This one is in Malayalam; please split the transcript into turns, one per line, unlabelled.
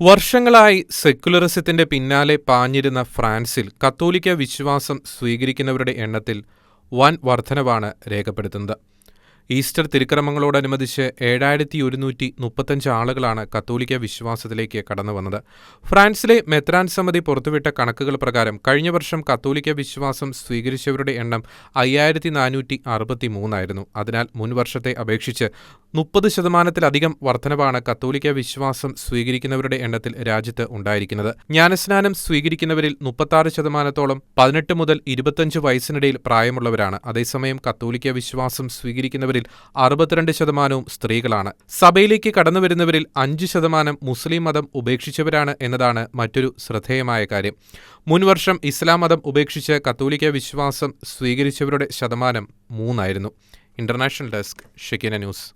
വർഷങ്ങളായി സെക്കുലറിസത്തിന്റെ പിന്നാലെ പാഞ്ഞിരുന്ന ഫ്രാൻസിൽ കത്തോലിക്ക വിശ്വാസം സ്വീകരിക്കുന്നവരുടെ എണ്ണത്തിൽ വൻ വർധനവാണ് രേഖപ്പെടുത്തുന്നത്. ഈസ്റ്റർ തിരുക്രമങ്ങളോടനുബന്ധിച്ച് ഏഴായിരത്തി ഒരുന്നൂറ്റി മുപ്പത്തഞ്ച് ആളുകളാണ് കത്തോലിക്ക വിശ്വാസത്തിലേക്ക് കടന്നു വന്നത്. ഫ്രാൻസിലെ മെത്രാൻ സമിതി പുറത്തുവിട്ട കണക്കുകൾ പ്രകാരം കഴിഞ്ഞ വർഷം കത്തോലിക്ക വിശ്വാസം സ്വീകരിച്ചവരുടെ എണ്ണം അയ്യായിരത്തി നാനൂറ്റി അറുപത്തി മൂന്നായിരുന്നു അതിനാൽ മുൻ വർഷത്തെ അപേക്ഷിച്ച് മുപ്പത് ശതമാനത്തിലധികം വർധനവാണ് കത്തോലിക്ക വിശ്വാസം സ്വീകരിക്കുന്നവരുടെ എണ്ണത്തിൽ രാജ്യത്ത് ഉണ്ടായിരിക്കുന്നത്. ജ്ഞാനസ്നാനം സ്വീകരിക്കുന്നവരിൽ മുപ്പത്താറ് ശതമാനത്തോളം പതിനെട്ട് മുതൽ ഇരുപത്തഞ്ച് വയസ്സിനിടയിൽ പ്രായമുള്ളവരാണ്. അതേസമയം കത്തോലിക്ക വിശ്വാസം സ്വീകരിക്കുന്നവരിൽ അറുപത്തിരണ്ട് ശതമാനവും സ്ത്രീകളാണ്. സഭയിലേക്ക് കടന്നുവരുന്നവരിൽ അഞ്ച് ശതമാനം മുസ്ലിം മതം ഉപേക്ഷിച്ചവരാണ് എന്നതാണ് മറ്റൊരു ശ്രദ്ധേയമായ കാര്യം. മുൻവർഷം ഇസ്ലാം മതം ഉപേക്ഷിച്ച് കത്തോലിക്ക വിശ്വാസം സ്വീകരിച്ചവരുടെ ശതമാനം മൂന്നായിരുന്നു. International desk Shekinah news.